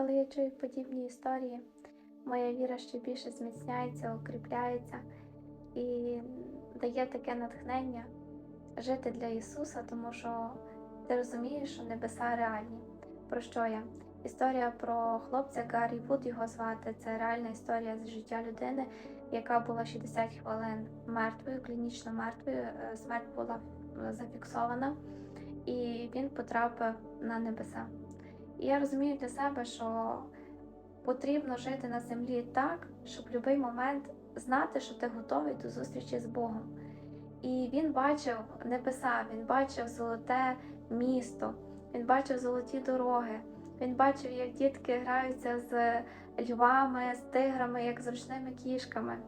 Коли я чую подібні історії, моя віра ще більше зміцняється, укріпляється і дає таке натхнення жити для Ісуса, тому що ти розумієш, що небеса реальні. Про що я? Історія про хлопця Гаррі Вуд його звати. Це реальна історія з життя людини, яка була 60 хвилин мертвою, клінічно мертвою. Е, Смерть була е, зафіксована, і він потрапив на небеса. І я розумію для себе, що потрібно жити на землі так, щоб в будь-який момент знати, що ти готовий до зустрічі з Богом. І він бачив небеса, він бачив золоте місто, він бачив золоті дороги, він бачив, як дітки граються з львами, з тиграми, як з ручними кішками.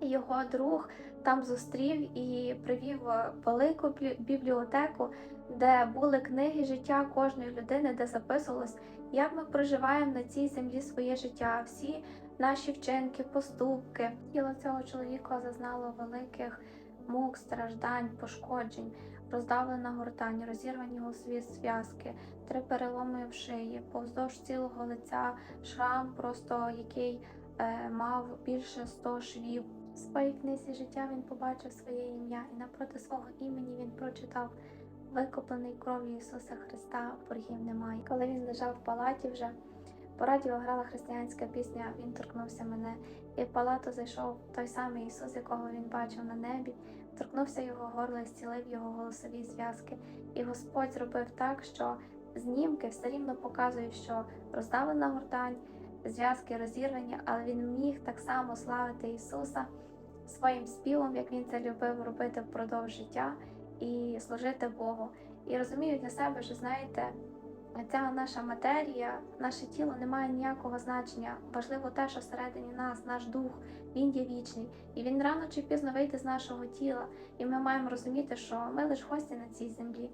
Його друг там зустрів і привів велику блі- бібліотеку, де були книги життя кожної людини, де записувалось, як ми проживаємо на цій землі своє життя, всі наші вчинки, поступки. Тіло цього чоловіка зазнало великих мук, страждань, пошкоджень, роздавлена гортань, розірвані голосові зв'язки, три переломи в шиї, повздовж цілого лиця, шрам, просто який е, мав більше 100 швів. В своїй книзі життя він побачив своє ім'я, і напроти свого імені він прочитав викуплений кров'ю Ісуса Христа, боргів немає. Коли він лежав в палаті вже, по радіо грала християнська пісня Він торкнувся мене, і в палату зайшов той самий Ісус, якого він бачив на небі, торкнувся його горла і зцілив його голосові зв'язки. І Господь зробив так, що знімки все рівно показують, що роздавлена гортань, зв'язки розірвані, але він міг так само славити Ісуса своїм співом, як він це любив робити впродовж життя, і служити Богу. І розумію для себе, що знаєте, ця наша матерія, наше тіло не має ніякого значення. Важливо те, що всередині нас, наш дух, він є вічний, і він рано чи пізно вийде з нашого тіла. І ми маємо розуміти, що ми лише гості на цій землі.